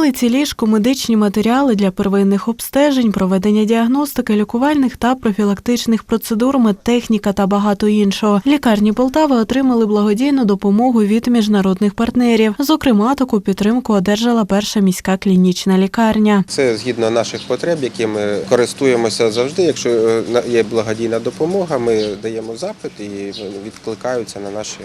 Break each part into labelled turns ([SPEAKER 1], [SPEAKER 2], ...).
[SPEAKER 1] Потилиці, ліжко, медичні матеріали для первинних обстежень, проведення діагностики, лікувальних та профілактичних процедур, медтехніка та багато іншого. Лікарні Полтави отримали благодійну допомогу від міжнародних партнерів. Зокрема, таку підтримку одержала перша міська клінічна лікарня.
[SPEAKER 2] Це згідно наших потреб, які ми користуємося завжди. Якщо е, є благодійна допомога, ми даємо запит і відкликаються на наші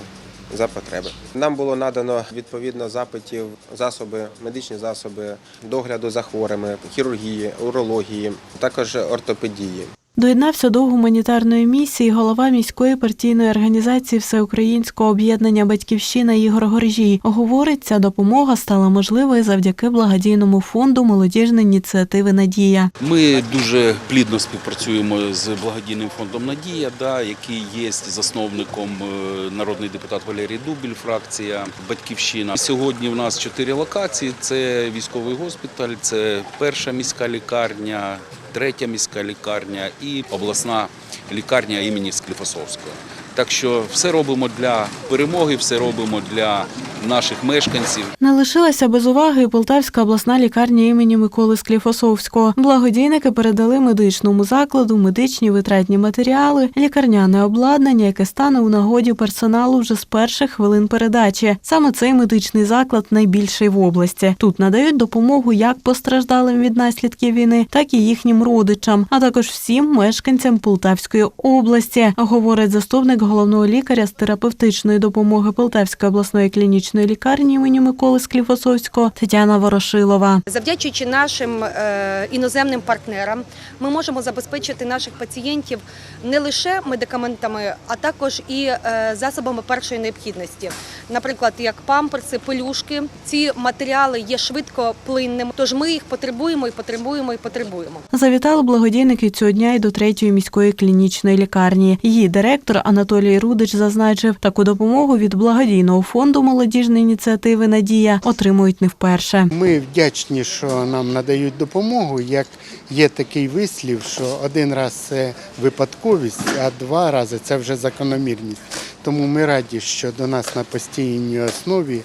[SPEAKER 2] за потреби. Нам було надано відповідно запитів, засоби, медичні засоби догляду за хворими, хірургії, урології, також ортопедії.
[SPEAKER 1] Доєднався до гуманітарної місії голова міської партійної організації Всеукраїнського об'єднання Батьківщина Ігор Горжій. Говорить, ця допомога стала можливою завдяки благодійному фонду молодіжної ініціативи Надія.
[SPEAKER 3] Ми дуже плідно співпрацюємо з благодійним фондом Надія, да, який є засновником е, народний депутат Валерій Дубіль, фракція Батьківщина. Сьогодні в нас чотири локації: це військовий госпіталь, це перша міська лікарня, третя міська лікарня і обласна лікарня імені Скліфосовського. Так що все робимо для перемоги, все робимо для наших мешканців.
[SPEAKER 1] Не лишилася без уваги Полтавська обласна лікарня імені Миколи Скліфосовського. Благодійники передали медичному закладу медичні витратні матеріали, лікарняне обладнання, яке стане у нагоді персоналу вже з перших хвилин передачі. Саме цей медичний заклад найбільший в області. Тут надають допомогу як постраждалим від наслідків війни, так і їхнім родичам, а також всім мешканцям Полтавської області, говорить заступник головного лікаря з терапевтичної допомоги Полтавської обласної клінічної лікарні імені Миколи Скліфосовського Тетяна Ворошилова.
[SPEAKER 4] Завдячуючи нашим е, іноземним партнерам, ми можемо забезпечити наших пацієнтів не лише медикаментами, а також і е, засобами першої необхідності. Наприклад, як памперси, пелюшки. Ці матеріали є швидкоплинними, тож ми їх потребуємо і потребуємо і потребуємо.
[SPEAKER 1] Завітали благодійники цього дня й до третьої міської клінічної лікарні. Її директор Анатолій Рудич зазначив, таку допомогу від благодійного фонду молодіжної ініціативи Надія отримують не вперше.
[SPEAKER 5] Ми вдячні, що нам надають допомогу. Як є такий вислів, що один раз це випадковість, а два рази це вже закономірність. Тому ми раді, що до нас на постійній основі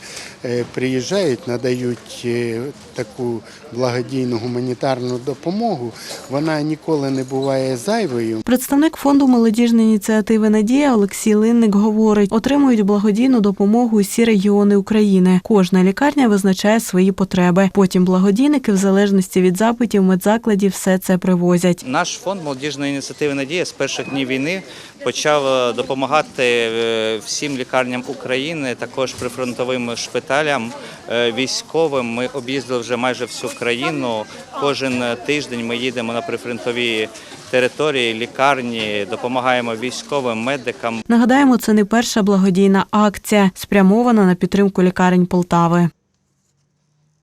[SPEAKER 5] приїжджають, надають е, таку благодійну гуманітарну допомогу. Вона ніколи не буває зайвою.
[SPEAKER 1] Представник фонду молодіжної ініціативи Надія Олексій Линник говорить, отримують благодійну допомогу усі регіони України. Кожна лікарня визначає свої потреби. Потім благодійники, в залежності від запитів медзакладів, все це привозять.
[SPEAKER 6] Наш фонд молодіжної ініціативи Надія з перших днів війни почав е, допомагати е, всім лікарням України, також прифронтовим шпиталям, е, військовим. Ми об'їздили вже майже всю країну. Кожен тиждень ми їдемо на прифронтові території, лікарні, допомагаємо військовим, медикам.
[SPEAKER 1] Нагадаємо, це не перша благодійна акція, спрямована на підтримку лікарень Полтави.